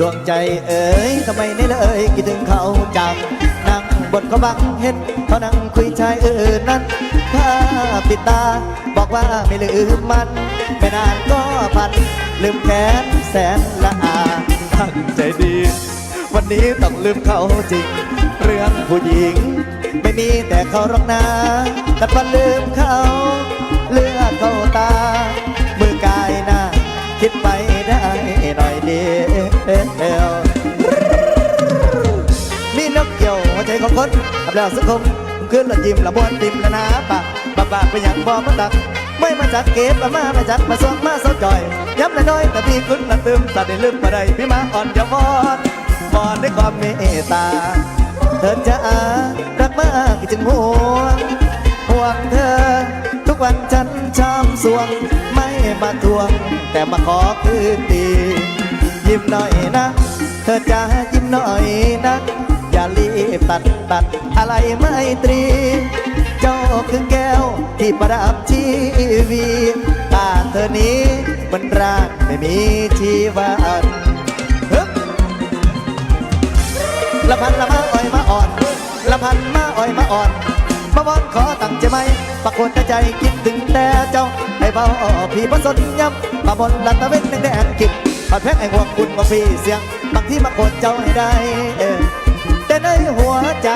ดวงใจเอ๋ยทำไมนี่เลยคิดถึงเขาจังนั่งบนเขาบังเห็นเขานั่งคุยชายอื่นนั้นถ้าปิดตาบอกว่าไม่ลืมมัน ไม่นานก็พัน ลืมแค้นแสนละอาตั้งใจดี วันนี้ต้องลืมเขาจริง เรื่องผู้หญิง ไม่มีแต่เขาหรอกนะแต่พอลืมเขาเลือดเขาตา มือกายหน้าคิดไปได้หน่อยเดียว ของคนกับแล้วสังคมขึ้นละยิ้มละบวนติมละนาปากปากปากไปอย่างบอมาตักไม่มาจากเก็บมามามาจัดมาส่งมาเศร้าจ่อยย้ำละน้อยแต่พี่คุณละตึมตัดได้ลืมมาได้พี่มาอ่อนอย่าวอนวอนด้วยความเมตตาเธอจะรักมากจึงห่วงห่วงเธอ ทุกวันฉันชามสวง ไม่มาทวง แต่มาขอคืนดียิ้มหน่อยนะ เธอจะยิ้มหน่อยนะ อย่ารี ตัดตัดอะไรไม่ตรี เจ้าคือแก้วที่ประดับชีวีตาเธอนี้มันร่างไม่มีชีวันละพันละมาอ่อยมาอ่อน ละพันมาอ่อยมาอ่อนมาบอนขอตั้งใจไหมปรากฏใจคิดถึงแต่เจ้าให้เบาอ่อพี่บ่สนย้ำมาบนลัดตะเวนแดงๆกินผัดแพงไอ้ห่วคุณมาพี่เสียง บางที่มากดเจ้าให้ได้ ในหัวใจ